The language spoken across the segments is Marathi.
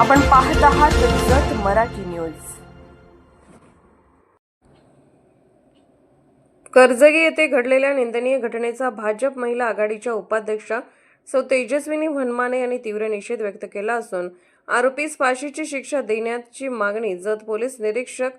आपण पाहत आहात जत मराठी न्यूज. कर्जगी येथे घडलेल्या निंदनीय घटनेचा भाजप महिला आघाडीच्या उपाध्यक्षा सौ तेजस्विनी वनमाने यांनी तीव्र निषेध व्यक्त केला असून आरोपीस फाशीची शिक्षा देण्याची मागणी जत पोलीस निरीक्षक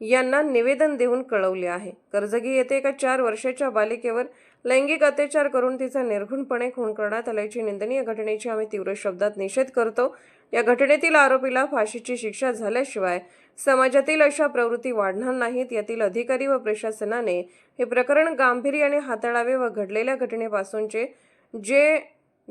यांना निवेदन देऊन कळवले आहे. कर्जगी येथे एका चार वर्षाच्या बालिकेवर लैंगिक अत्याचार करून तिचा निर्घुणपणे खून करण्यात आल्याची निंदनीय घटनेची आम्ही तीव्र शब्दात निषेध करतो. या घटनेतील आरोपीला फाशीची शिक्षा झाल्याशिवाय समाजातील अशा प्रवृत्ती वाढणार नाहीत. यातील अधिकारी व प्रशासनाने हे प्रकरण गांभीर्याने हाताळावे व घडलेल्या घटनेपासूनचे जे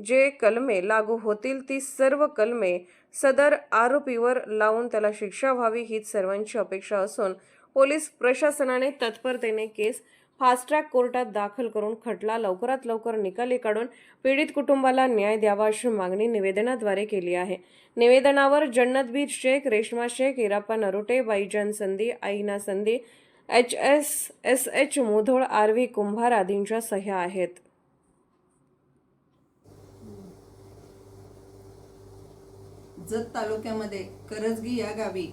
जे कलमे लागू होतील ती सर्व कलमे सदर आरोपीवर लावून त्याला शिक्षा व्हावी हीच सर्वांची अपेक्षा असून पोलीस प्रशासनाने तत्परतेने केस फास्ट ट्रॅक कोर्टात दाखल करून खटला लवकरात लवकर निकाली काढून पीडित कुटुंबाला न्याय द्यावा अशी मागणी निवेदनाद्वारे केली आहे. निवेदनावर जन्नतबीर Shaikh Reshma Shaikh Irappa Narote Baijan Sandhi Aina Sandhi H S S H Mudhol R V Kumbhar आदींच्या सह्या आहेत. जत तालुक्यामध्ये करजगी या गावी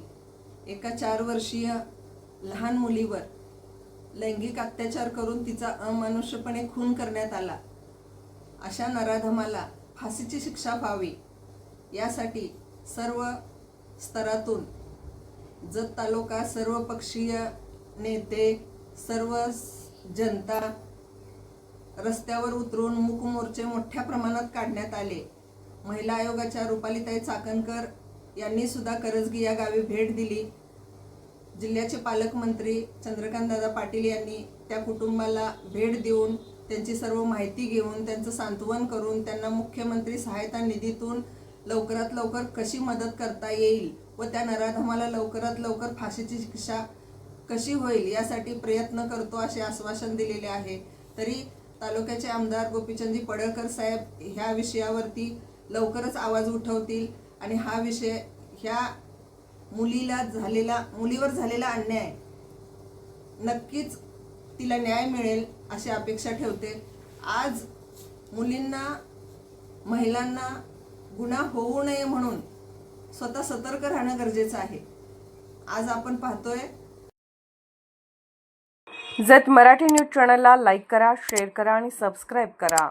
एका चार वर्षीय लहान मुलीवर लैंगिक अत्याचार करून तिचा अमानुष्यपणे खून करण्यात आला. अशा नराधमाला फाशीची शिक्षा व्हावी यासाठी सर्व स्तरातून जत तालुका सर्वपक्षीय नेते सर्व जनता रस्त्यावर उतरून मूकमोर्चे मोठ्या प्रमाणात काढण्यात आले. महिला आयोगाच्या रुपालीताई चाकणकर यांनी सुद्धा करजगी या गावी भेट दिली. जिल्ह्याचे पालकमंत्री चंद्रकांतदादा पाटील यांनी त्या कुटुंबाला भेट देऊन त्यांची सर्व माहिती घेऊन त्यांचं सांत्वन करून त्यांना मुख्यमंत्री सहायता निधीतून लवकरात लवकर कशी मदत करता येईल व त्या नराधमाला लवकरात लवकर फाशीची शिक्षा कशी होईल यासाठी प्रयत्न करतो असे आश्वासन दिलेले आहे. तरी तालुक्याचे आमदार गोपीचंदजी पडळकर साहेब ह्या विषयावरती लवकरच आवाज उठवतील. आणि हा विषय ह्या मुलीला झालेला मुलीवर झालेला अन्याय नक्कीच तिला न्याय मिळेल अशी अपेक्षा ठेवते. आज मुलींना महिलांना गुन्हा होऊ नये म्हणून स्वतः सतर्क राहणं गरजेचं आहे. आज आपण पाहतोय. जत मराठी न्यूज चॅनलला लाईक करा शेअर करा आणि सबस्क्राईब करा.